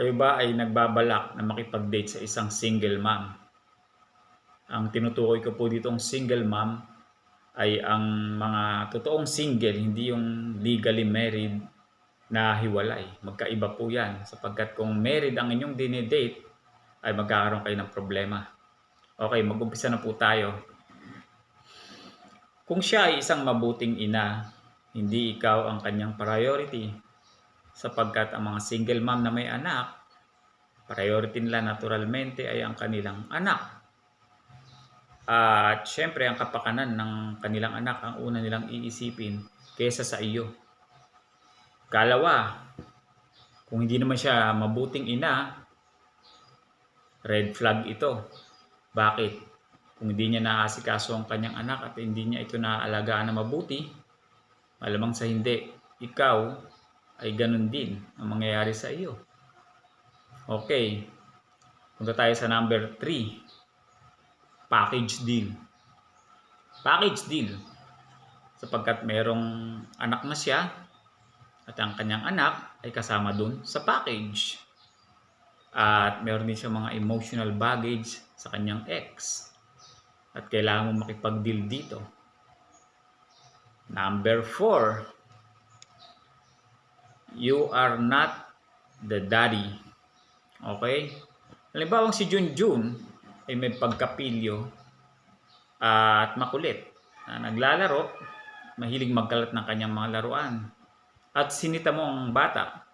Kayo ba ay nagbabalak na makipag-date sa isang single mom? Ang tinutukoy ko po ditong single mom ay ang mga totoong single, hindi yung legally married na hiwalay. Magkaiba po yan sapagkat kung married ang inyong dinedate ay magkakaroon kayo ng problema. Okay, mag-umpisa na po tayo. Kung siya ay isang mabuting ina, hindi ikaw ang kanyang priority sapagkat ang mga single mom na may anak, priority nila naturalmente ay ang kanilang anak. At syempre, ang kapakanan ng kanilang anak ang una nilang iisipin kesa sa iyo. Kalawa, kung hindi naman siya mabuting ina, red flag ito. Bakit? Kung hindi niya naasikaso ang kanyang anak at hindi niya ito naaalagaan na mabuti, malamang sa hindi, ikaw ay ganun din ang mangyayari sa iyo. Okay. Punta tayo sa number 3. Package deal. Package deal. Sapagkat merong anak na siya at ang kanyang anak ay kasama dun sa package. At meron din siya mga emotional baggage sa kanyang ex. At kailangan mo makipag-deal dito. Number 4 you are not the daddy. Okay? Halimbawa si Junjun ay may pagkapilyo at makulit. Na naglalaro, mahilig magkalat ng kanyang mga laruan. At sinita mo ang bata.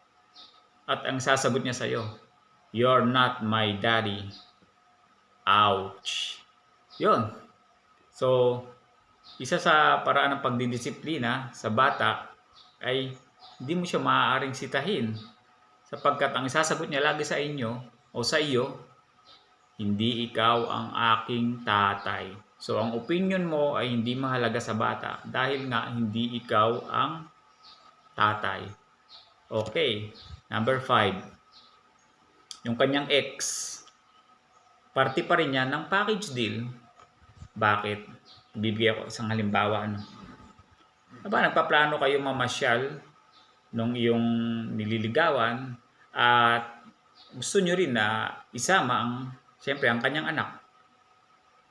At ang sasagot niya sa iyo, You're not my daddy. Ouch. Yun. So, isa sa paraan ng pagdidisiplina sa bata ay hindi mo siya maaaring sitahin sapagkat ang isasagot niya lagi sa inyo o sa iyo, hindi ikaw ang aking tatay. So ang opinion mo ay hindi mahalaga sa bata dahil nga hindi ikaw ang tatay. Okay, number 5. Yung kanyang ex, party pa rin yan ng package deal. Bakit? Bibigyan ko isang halimbawa. Ano? Aba, nagpaplano kayo mamasyal nung iyong nililigawan at gusto nyo rin na isama ang, siyempre, ang kanyang anak.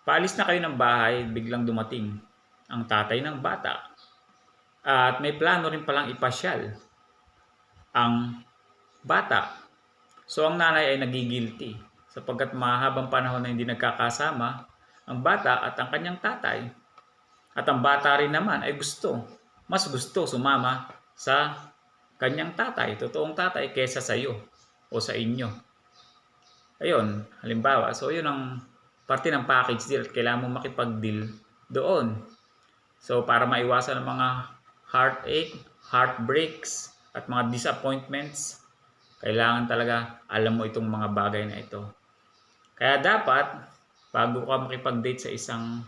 Paalis na kayo ng bahay, biglang dumating ang tatay ng bata. At may plano rin palang ipasyal ang bata. So ang nanay ay nagigilty sapagkat mahabang panahon na hindi nagkakasama ang bata at ang kanyang tatay. At ang bata rin naman ay gusto, mas gusto sumama sa kanyang tatay, totoong tatay, kesa sa iyo o sa inyo. Ayun, halimbawa, so yun ang parte ng package deal at kailangan mo makipag-deal doon. So para maiwasan ang mga heartache, heartbreaks, at mga disappointments, kailangan talaga alam mo itong mga bagay na ito. Kaya dapat, bago ka makipag-date sa isang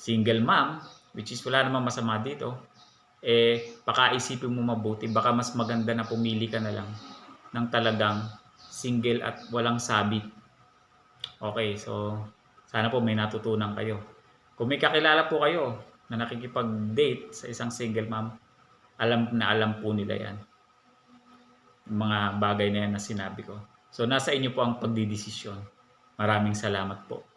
single mom, which is wala namang masama dito, eh, pakaisipin mo mabuti. Baka mas maganda na pumili ka na lang ng talagang single at walang sabit. Okay, so sana po may natutunan kayo. Kung may kakilala po kayo na nakikipag-date sa isang single mom, alam na alam po nila yan. Mga bagay na yan na sinabi ko. So nasa inyo po ang pagdidesisyon. Maraming salamat po.